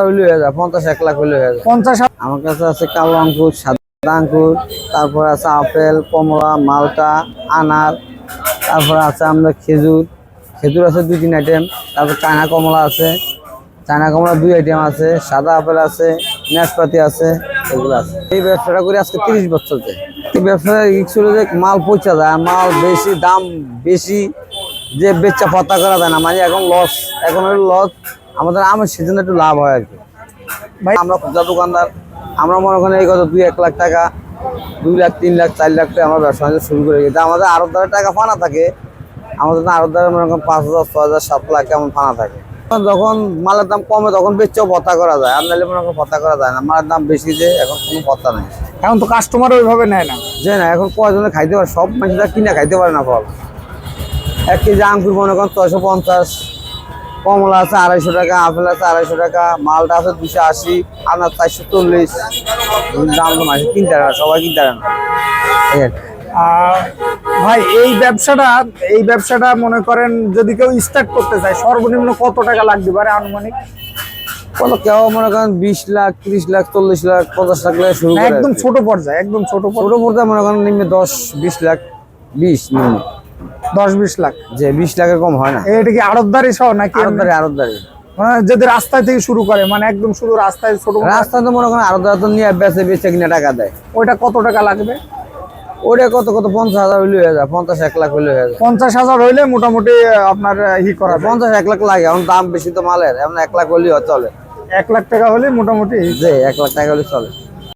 হয়ে যায় পঞ্চাশ এক লাখ হইলে হয়ে যায়। পঞ্চাশ আমার কাছে আছে কালো আঙ্কুর সাদা আঙ্কুর তারপর আছে আপেল কমলা মালটা আনার তারপর আছে আমরা খেজুর। খেজুর আছে দুই তিন আইটেম তারপর চায়না কমলা আছে। চায়না কমলা দুই আইটেম আছে সাদা আপেল আছে নাশপাতি আছে এগুলো আছে। এই ব্যবসাটা করি আজকে তিরিশ বছর থেকে এই ব্যবসাটা রিক্স যে মাল পৌঁছা যায় মাল বেশি দাম বেশি যে বেচা পাতা করা যায় না মানে এখন লস এখন লস আমাদের আমের সিজনে একটু লাভ হয় আর কি। ভাই আমরা খুচরা দোকানদার আমরা মনে করেন এই কত দুই এক লাখ টাকা দুই লাখ তিন লাখ চার লাখ টাকা আমরা ব্যবসা বাণিজ্য শুরু করে গেছি আমাদের আরও দ্বারা টাকা ফানা থাকে। আমাদের আরও দ্বারা মনে করেন পাঁচ হাজার ছ হাজার সাত লাখ এমন ফানা থাকে। যখন মালের দাম কমে তখন বেচেও ভত্তা করা যায়। আর নাহলে মনে করেন ভত্তা করা যায় না। মালের দাম বেশি যে এখন কোনো ভত্তা নেই। এখন তো কাস্টমার ওইভাবে নেয় না। যে না এখন কয়জনে খাইতে পারে? সব মানুষরা কিনে খাইতে পারে না ফল। এক কেজি আঙ্গুর মনে করেন ছয়শো পঞ্চাশ। কমলা আছে আড়াইশো টাকা আপেল আছে আড়াইশো টাকা মালটা আছে দুশো আশি আপনার চারশো চল্লিশ। দাম তো মাসে কিনতে পারে না সবাই কিনতে পারে না। আর ভাই এই ব্যবসাটা এই ব্যবসাটা মনে করেন যদি কেউ স্টার্ট করতে চায় সর্বনিম্ন কত টাকা লাগতে পারে আনুমানিক? কত কেউ মনে করেন বিশ লাখ ত্রিশ লাখ চল্লিশ লাখ পঞ্চাশ লাখ শুরু একদম। ছোট পর্যায়ে একদম ছোট ছোট পর্যায়ে। মনে করেন নিম্নে দশ বিশ লাখ বিশ নিম্নে দশ বিশ লাখ। যে বিশ লাখের কম হয় না। এটা কি আড়তদারি সহ নাকি এমনি? আরতদারি আরতদারি মানে যদি রাস্তায় থেকে শুরু করে মানে একদম শুধু রাস্তায় ছোট রাস্তা তো মনে করেন আরতদারি তো নিয়ে বেচে বেচে কিনে টাকা দেয়। ওইটা কত টাকা লাগবে? ওটা কত কত? পঞ্চাশ হাজার হইলে হয়ে যায় পঞ্চাশ এক লাখ হইলে হয়ে যায়। পঞ্চাশ হাজার হইলে মোটামুটি আপনার ই করা পঞ্চাশ এক লাখ লাগে এখন দাম বেশি তো মালের এমন এক লাখ হইলেও চলে। এক লাখ টাকা হলে মোটামুটি যে এক লাখ টাকা হলে চলে।